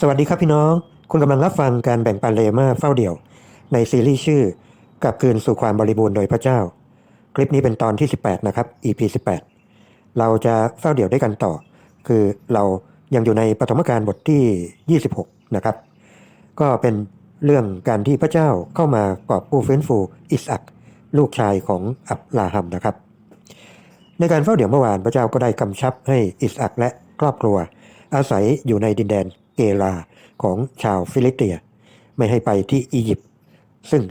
สวัสดีครับพี่น้อง คุณกำลังรับฟังการแบ่งปันเลมาเฝ้าเดี่ยว ในซีรีส์ชื่อกับคืนสู่ความบริบูรณ์โดยพระเจ้า คลิปนี้เป็นตอนที่ 18 นะครับ EP 18 เราจะเฝ้าเดี่ยวด้วยกันต่อ คือเรายังอยู่ในปฐมกาลบทที่ 26 นะครับ ก็เป็นเรื่องการที่พระเจ้าเข้ามากอบกู้ฟื้นฟูอิสอักลูกชายของอับราฮัมนะครับ ในการเฝ้าเดี่ยวเมื่อวานพระเจ้าก็ได้กำชับให้อิสอักและครอบครัว อาศัยอยู่ในดินแดน เกลาของชาวฟิลิสเตีย ไม่ให้ไปที่อียิปต์ซึ่ง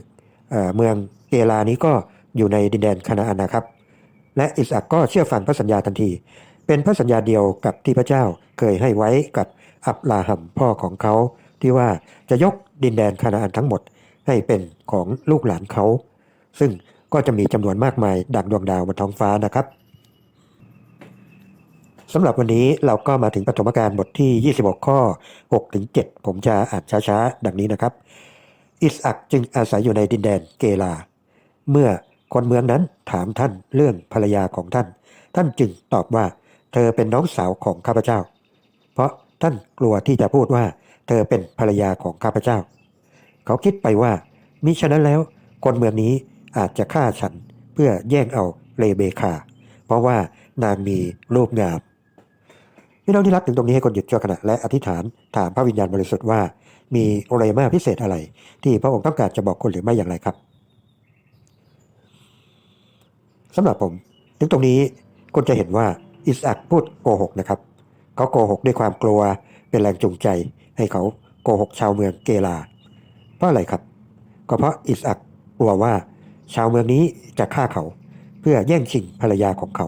เเมืองเกลานี้ก็อยู่ในดินแดนคานาอันนะครับ และอิสอักก็เชื่อฟังพระสัญญาทันที เป็นพระสัญญาเดียวกับที่พระเจ้าเคยให้ไว้กับอับราฮัมพ่อของเขาที่ว่าจะยกดินแดนคานาอันทั้งหมดให้เป็นของลูกหลานเขา ซึ่งก็จะมีจำนวนมากมายดังดวงดาวบนท้องฟ้านะครับ สำหรับวันนี้เราก็มาถึงปฐมกาลบทที่ 26 ข้อ6ถึง7ผมจะอ่านช้าๆ ดังนี้นะครับ อิสอักจึงอาศัยอยู่ในดินแดนเกลา เมื่อคนเมืองนั้นถามท่านเรื่องภรรยาของท่าน ท่านจึงตอบว่า เธอเป็นน้องสาวของข้าพเจ้า เพราะท่านกลัวที่จะพูดว่า เธอเป็นภรรยาของข้าพเจ้า เขาคิดไปว่า มิฉะนั้นแล้ว คนเมืองนี้อาจจะฆ่าฉันเพื่อแย่งเอาเลเบคา เพราะว่านางมีรูปงาม พี่น้องที่รักถึงตรงนี้ให้คนหยุดชั่วขณะและอธิษฐานถามพระวิญญาณบริสุทธิ์ว่า มีอะไรมาพิเศษอะไร ที่พระองค์ต้องการจะบอกคุณหรือไม่อย่างไรครับสำหรับผม ถึงตรงนี้คุณจะเห็นว่าอิสอักพูดโกหกนะครับ เขาโกหกด้วยความกลัวเป็นแรงจูงใจ ให้เขาโกหกชาวเมืองเกลา เพราะอะไรครับ ก็เพราะอิสอักกลัวว่าชาวเมืองนี้จะฆ่าเขา เพื่อแย่งชิงภรรยาของเขา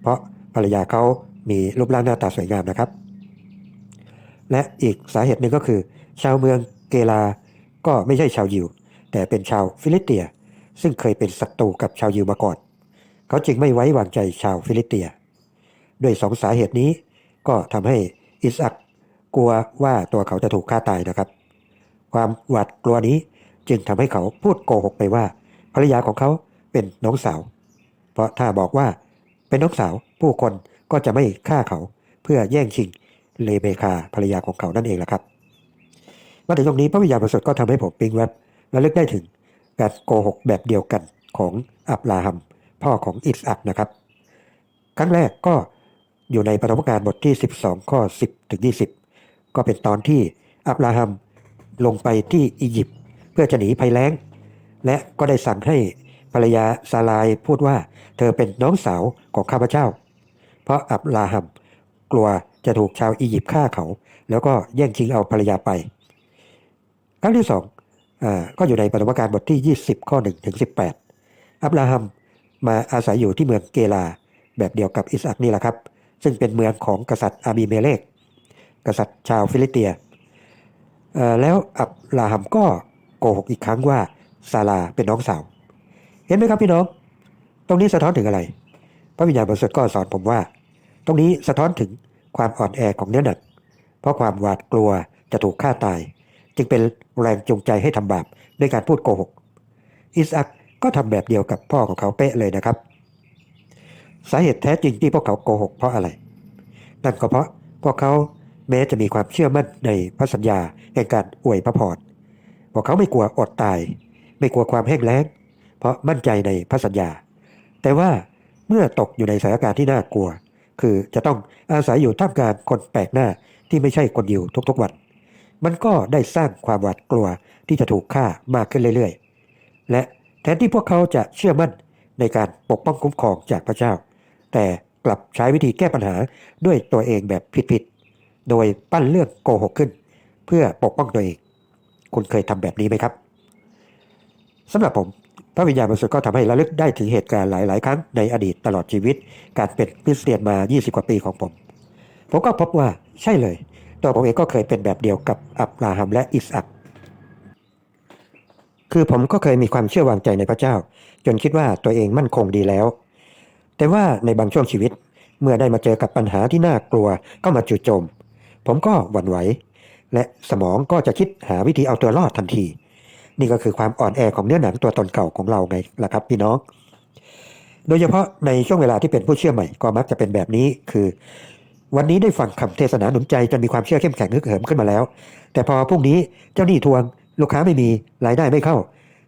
เพราะภรรยาเขา มีรูปร่างหน้าตาสวยงามนะครับ และอีกสาเหตุหนึ่งก็คือ ชาวเมืองเกลา ก็ไม่ใช่ชาวยิว แต่เป็นชาวฟิลิเตีย ซึ่งเคยเป็นศัตรูกับชาวยิวมาก่อน เขาจึงไม่ไว้วางใจชาวฟิลิเตีย ด้วยสองสาเหตุนี้ก็ทำให้อิสอักกลัวว่าตัวเขาจะถูกฆ่าตายนะครับ ความหวาดกลัวนี้จึงทำให้เขาพูดโกหกไปว่า ภรรยาของเขาเป็นน้องสาว เพราะถ้าบอกว่าเป็นน้องสาวผู้คน ก็จะไม่ฆ่าเขาเพื่อแย่งชิงเลเบคาภรรยาของเขานั่นเองแหละครับมาถึงตรงนี้พระวิญญาณบริสุทธิ์ก็ทำให้ผมปิ๊งแวบและลึกได้ถึงการโกหกแบบเดียวกันของอับราฮัม พ่อของอิสอักนะครับ ครั้งแรกก็อยู่ในปฐมกาลบทที่ 12 ข้อ 10 ถึง 20 ก็เป็นตอนที่อับราฮัมลงไปที่อียิปต์เพื่อจะหนีภัยแล้ง และก็ได้สั่งให้ภรรยาซาลายพูดว่า เธอเป็นน้องสาวของข้าพเจ้า เพราะอับราฮัมกลัวจะถูกชาวอียิปต์ฆ่าเขา แล้วก็แย่งชิงเอาภรรยาไป ครั้งที่สองอก็อยู่ในปฐมกาลบทที่ 20 ข้อ1ถึง18 อับราฮัมมาอาศัยอยู่ที่เมืองเกลา แบบเดียวกับอิสอักนี่แหละครับ ซึ่งเป็นเมืองของกษัตริย์อาบีเมเลกกษัตริย์ชาวฟิลิเตีย แล้วอับราฮัมก็โกหกอีกครั้งว่าซาลาเป็นน้องสาว เห็นไหมครับพี่น้อง ตรงนี้สะท้อนถึงอะไร พระวิญญาณบริสุทธิ์ก็สอนผมว่า ตรงนี้สะท้อนถึงความอ่อนแอของเนื้อหนังเพราะความหวาดกลัวจะถูกฆ่าตาย จึงเป็นแรงจูงใจให้ทำบาปด้วยการพูดโกหก อิสอักก็ทำแบบเดียวกับพ่อของเขาเป๊ะเลยนะครับ สาเหตุแท้จริงที่พวกเขาโกหกเพราะอะไร นั่นก็เพราะพวกเขาแม้จะมีความเชื่อมั่นในพระสัญญาแห่งการอวยพระพรพวกเขาไม่กลัวอดตาย ไม่กลัวความแห้งแล้ง เพราะมั่นใจในพระสัญญา แต่ว่าเมื่อตกอยู่ในสถานการณ์ที่น่ากลัว คือจะต้องอาศัยอยู่ท่ามกลางคนแปลกหน้าที่ไม่ใช่คนยิวทุกๆวัน มันก็ได้สร้างความหวาดกลัวที่จะถูกฆ่ามากขึ้นเรื่อยๆ และแทนที่พวกเขาจะเชื่อมั่นในการปกป้องคุ้มครองจากพระเจ้า แต่กลับใช้วิธีแก้ปัญหาด้วยตัวเองแบบผิดๆ โดยปั้นเรื่องโกหกขึ้น เพื่อปกป้องตัวเอง คุณเคยทำแบบนี้ไหมครับสำหรับผม พระวิญญาณบริสุทธิ์ก็ทำให้ระลึกได้ถึงเหตุการณ์หลาย ๆ ครั้งในอดีตตลอดชีวิต การเป็นคริสเตียนมา 20 กว่าปีของผม ผมก็พบว่าใช่เลย ตัวผมเองก็เคยเป็นแบบเดียวกับอับราฮัมและอิสอักคือผมก็เคยมีความเชื่อวางใจในพระเจ้า จนคิดว่าตัวเองมั่นคงดีแล้ว แต่ว่าในบางช่วงชีวิตเมื่อได้มาเจอกับปัญหาที่น่ากลัวก็มาจู่โจม ผมก็หวั่นไหว และสมองก็จะคิดหาวิธีเอาตัวรอดทันที นี่ก็คือความอ่อนแอของเนื้อหนังตัวตนเก่าของเราไงล่ะครับพี่น้อง โดยเฉพาะในช่วงเวลาที่เป็นผู้เชื่อใหม่ก็มักจะเป็นแบบนี้คือ วันนี้ได้ฟังคำเทศนาหนุนใจจนมีความเชื่อเข้มแข็งฮึกเหิมขึ้นมาแล้ว แต่พอพรุ่งนี้เจ้าหนี้ทวง ลูกค้าไม่มีรายได้ไม่เข้า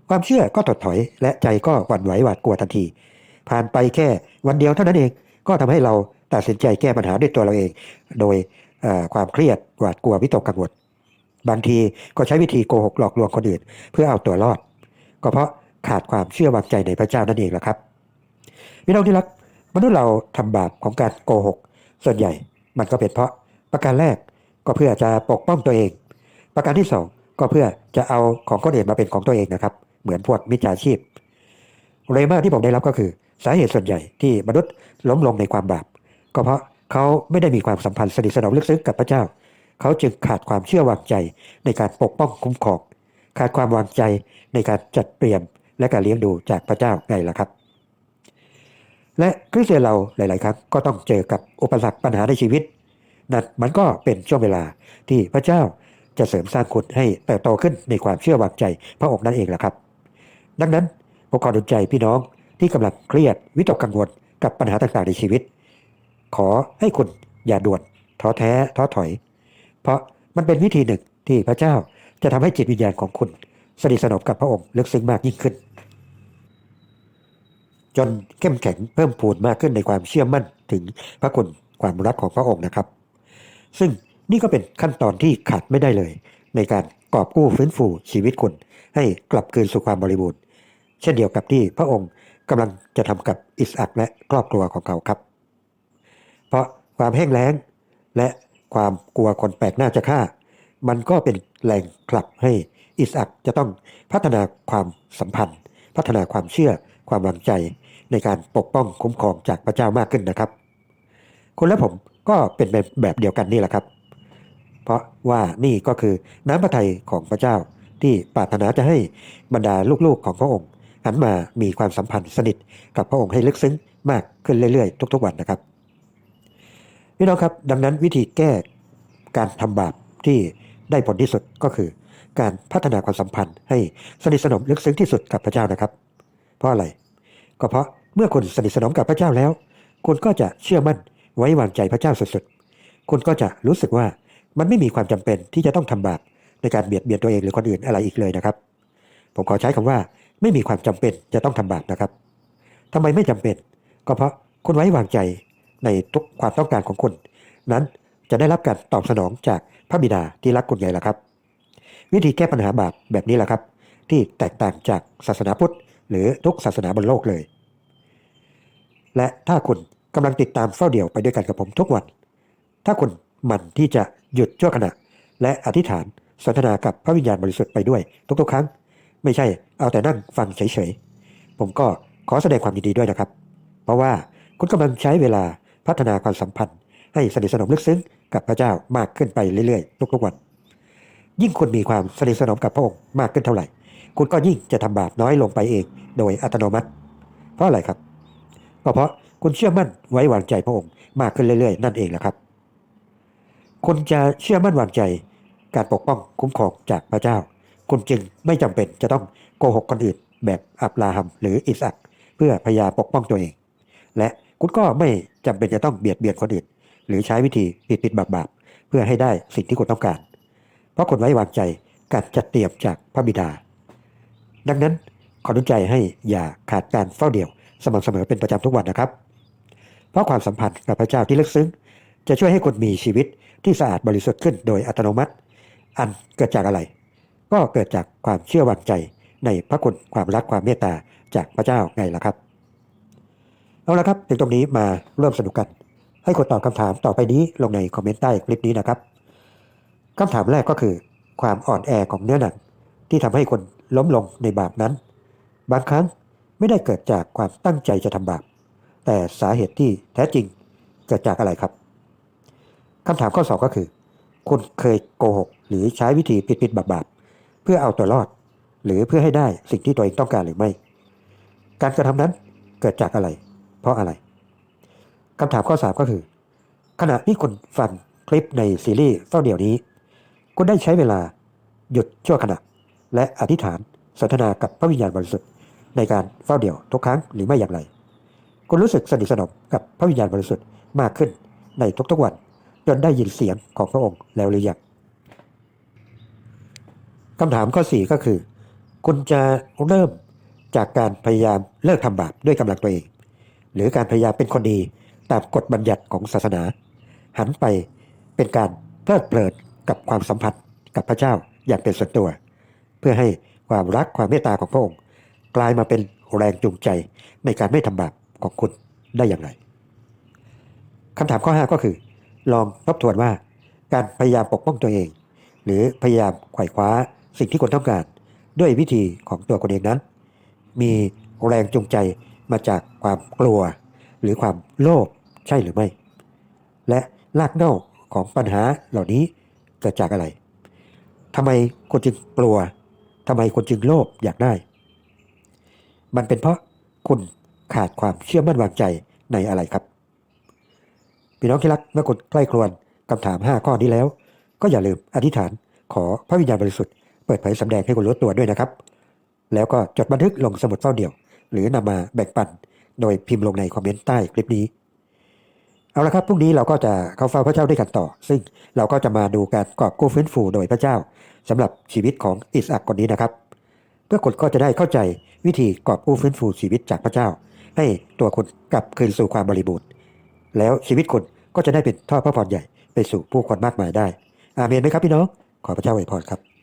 ความเชื่อก็ถดถอย และใจก็หวั่นไหวหวาดกลัวทันที ผ่านไปแค่วันเดียวเท่านั้นเองก็ทำให้เราตัดสินใจแก้ปัญหาด้วยตัวเราเอง โดยความเครียดหวาดกลัววิตกกังวล บางทีก็ใช้วิธีโกหกหลอกลวงคนอื่น เพื่อเอาตัวรอด ก็เพราะขาดความเชื่อวางใจในพระเจ้านั่นเองแหละครับพี่น้องที่รักมนุษย์เราทำบาปของการโกหก ส่วนใหญ่มันก็เป็นเพราะประการแรกก็เพื่อจะปกป้องตัวเอง ประการที่สองก็เพื่อจะเอาของคนอื่นมาเป็นของตัวเองนะครับ เหมือนพวกมิจฉาชีพเลยมากที่ผมได้รับก็คือ สาเหตุส่วนใหญ่ที่มนุษย์ล้มลงในความบาป ก็เพราะเขาไม่ได้มีความสัมพันธ์สนิทสนมลึกซึ้งกับพระเจ้า เขาจึงขาดความเชื่อวางใจในการปกป้องคุ้มครองขาดความวางใจในการจัดเตรียมและการเลี้ยงดูจากพระเจ้าไงล่ะครับ และคริสเตียนเราหลาย ๆ ครั้งก็ต้องเจอกับอุปสรรคปัญหาในชีวิตนั่นมันก็เป็นช่วงเวลาที่พระเจ้าจะเสริมสร้างคุณให้เติบโตขึ้นในความเชื่อวางใจพระองค์นั่นเองแหละครับ ดังนั้นผมขอดลใจพี่น้องที่กำลังเครียดวิตกกังวลกับปัญหาต่าง ๆ ในชีวิต ขอให้คุณอย่าด่วนท้อแท้ท้อถอย เพราะมันเป็นวิธีหนึ่งที่พระเจ้าจะทำให้จิตวิญญาณของคุณสนิทสนมกับพระองค์ลึกซึ้งมากยิ่งขึ้น จนเข้มแข็งเพิ่มพูนมากขึ้นในความเชื่อมั่นถึงพระคุณความรักของพระองค์นะครับ ซึ่งนี่ก็เป็นขั้นตอนที่ขาดไม่ได้เลย ในการกอบกู้ฟื้นฟูชีวิตคุณ ให้กลับคืนสู่ความบริบูรณ์ เช่นเดียวกับที่พระองค์กำลังจะทำกับอิสอักและครอบครัวของเขาครับ เพราะความแห้งแล้งและ ความกลัวคนแปลกหน้าจะฆ่า มันก็เป็นแรงผลักให้อิสอักจะต้องพัฒนาความสัมพันธ์ พัฒนาความเชื่อความวางใจในการปกป้องคุ้มครองจากพระเจ้ามากขึ้นนะครับคุณและผมก็เป็นแบบแบบเดียวกันนี่แหละครับ เพราะว่านี่ก็คือน้ำพระทัยของพระเจ้าที่ปรารถนาจะให้บรรดาลูกๆของพระองค์หันมามีความสัมพันธ์สนิทกับพระองค์ให้ลึกซึ้งมากขึ้นเรื่อยๆ ทุกๆวันนะครับ พี่น้องครับ ดังนั้นวิธีแก้การทำบาปที่ได้ผลที่สุดก็คือ การพัฒนาความสัมพันธ์ ให้สนิทสนมลึกซึ้งที่สุดกับพระเจ้านะครับ เพราะอะไร ก็เพราะเมื่อคุณสนิทสนมกับพระเจ้าแล้ว คุณก็จะเชื่อมั่นไว้วางใจพระเจ้าสุดๆ คุณก็จะรู้สึกว่ามันไม่มีความจำเป็นที่จะต้องทำบาปในการเบียดเบียนตัวเองหรือคนอื่นอะไรอีกเลยนะครับ ผมขอใช้คำว่าไม่มีความจำเป็นจะต้องทำบาปนะครับทำไมไม่จำเป็น ก็เพราะคุณไว้วางใจ ในทุกความต้องการของคุณ นั้นจะได้รับการตอบสนองจากพระบิดาที่รักคุณใหญ่ละครับ วิธีแก้ปัญหาบาปแบบนี้แหละครับ ที่แตกต่างจากศาสนาพุทธ หรือทุกศาสนาบนโลกเลย และถ้าคุณกำลังติดตามเฝ้าเดี่ยวไปด้วยกันกับผมทุกวัน ถ้าคุณหมั่นที่จะหยุดชั่วขณะ และอธิษฐานสนทนากับพระวิญญาณบริสุทธิ์ไปด้วยทุกๆ ครั้ง ไม่ใช่เอาแต่นั่งฟังเฉยๆ ผมก็ขอแสดงความยินดีด้วยนะครับ เพราะว่าคุณกำลังใช้เวลา พัฒนาความสัมพันธ์ ให้สนิทสนมลึกซึ้งกับพระเจ้ามากขึ้นไปเรื่อยๆทุกๆวัน ยิ่งคุณมีความสนิทสนมกับพระองค์มากขึ้นเท่าไหร่ คุณก็ยิ่งจะทำบาปน้อยลงไปเอง โดยอัตโนมัติ เพราะอะไรครับ ก็เพราะคุณเชื่อมั่นไว้วางใจพระองค์มากขึ้นเรื่อยๆ นั่นเองแหละครับ คุณจะเชื่อมั่นวางใจการปกป้องคุ้มครองจากพระเจ้า คุณจึงไม่จำเป็นจะต้องโกหกคนอื่นแบบอับราฮัมหรืออิสอักเพื่อพยายามปกป้องตัวเอง และ คุณก็ไม่จำเป็นจะต้องเบียดเบียนคนอื่น หรือใช้วิธีผิดผิดบาบาเพื่อให้ได้สิ่งที่คุณต้องการ เพราะคุณไว้วางใจการจัดเตรียมจากพระบิดา ดังนั้นขออนุใจให้อย่าขาดการเฝ้าเดี่ยวสม่ำเสมอเป็นประจำทุกวันนะครับ เพราะความสัมพันธ์กับพระเจ้าที่ลึกซึ้ง จะช่วยให้คุณมีชีวิตที่สะอาดบริสุทธิ์ขึ้นโดยอัตโนมัติ อันเกิดจากอะไร ก็เกิดจากความเชื่อวางใจในพระคุณความรักความเมตตาจากพระเจ้าไงล่ะครับ เอาละครับถึงตรงนี้มาเริ่มสนุกกัน ให้กดตอบคำถามต่อไปนี้ลงในคอมเมนต์ใต้คลิปนี้นะครับคำถามแรกก็คือ ความอ่อนแอของเนื้อหนังที่ทำให้คนล้มลงในบาปนั้น บางครั้งไม่ได้เกิดจากความตั้งใจจะทำบาป แต่สาเหตุที่แท้จริงเกิดจากอะไรครับคำถามข้อสองก็คือ คุณเคยโกหก หรือใช้วิธีผิดๆบาปๆเพื่อเอาตัวรอด หรือเพื่อให้ได้สิ่งที่ตัวเองต้องการหรือไม่ การกระทำนั้นเกิดจากอะไร เพราะอะไรคำถามข้อสามก็คือ ขณะที่คุณฟังคลิปในซีรีส์เฝ้าเดี่ยวนี้ คุณได้ใช้เวลาหยุดชั่วขณะ และอธิษฐานสนทนากับพระวิญญาณบริสุทธิ์ในการเฝ้าเดี่ยวทุกครั้งหรือไม่อย่างไร คุณรู้สึกสนิทสนมกับพระวิญญาณบริสุทธิ์มากขึ้นในทุกๆวัน จนได้ยินเสียงของพระองค์แล้วหรือยังคำถามข้อสี่ก็คือ คุณจะเริ่มจากการพยายามเลิกทำบาปด้วยกำลังตัวเอง หรือการพยายามเป็นคนดีตามกฎบัญญัติของศาสนา หันไปเป็นการเพลิดเพลินกับความสัมพันธ์กับพระเจ้าอย่างเป็นส่วนตัว เพื่อให้ความรักความเมตตาของพระองค์ กลายมาเป็นแรงจูงใจในการไม่ทำบาปของคุณได้อย่างไรคำถามข้อ 5 ก็คือ ลองทบทวนว่า การพยายามปกป้องตัวเอง หรือพยายามไขว่คว้าสิ่งที่คุณต้องการ ด้วยวิธีของตัวคุณเองนั้น มีแรงจูงใจ มาจากความกลัว หรือความโลภใช่หรือไม่ และรากเหง้าของปัญหาเหล่านี้เกิดจากอะไรทำไมคุณจึงกลัวทำไมคุณจึงโลภอยากได้ มันเป็นเพราะคุณขาดความเชื่อมั่นวางใจในอะไรครับพี่น้องที่รักเมื่อคุณใกล้ครวนคำถาม 5 ข้อนี้แล้ว ก็อย่าลืมอธิษฐานขอพระวิญญาณบริสุทธิ์เปิดเผยสำแดงให้คุณรู้ตัวด้วยนะครับ แล้วก็จดบันทึกลงสมุดเฝ้าเดี่ยว หรือนำมาแบ่งปัน โดยพิมพ์ลงในคอมเมนต์ใต้คลิปนี้ เอาละครับพรุ่งนี้เราก็จะเข้าเฝ้าพระเจ้าด้วยกันต่อ ซึ่งเราก็จะมาดูการกอบกู้ฟื้นฟูโดยพระเจ้าสำหรับชีวิตของอิสอักคนนี้นะครับเพื่อคุณก็จะได้เข้าใจวิธีกอบกู้ฟื้นฟูชีวิตจากพระเจ้า ให้ตัวคุณกลับคืนสู่ความบริบูรณ์แล้วชีวิตคุณก็จะได้เป็นท่อพระพรใหญ่ไปสู่ผู้คนมากมายได้ อาเมนไหมครับพี่น้องขอพระเจ้าอวยพรครับ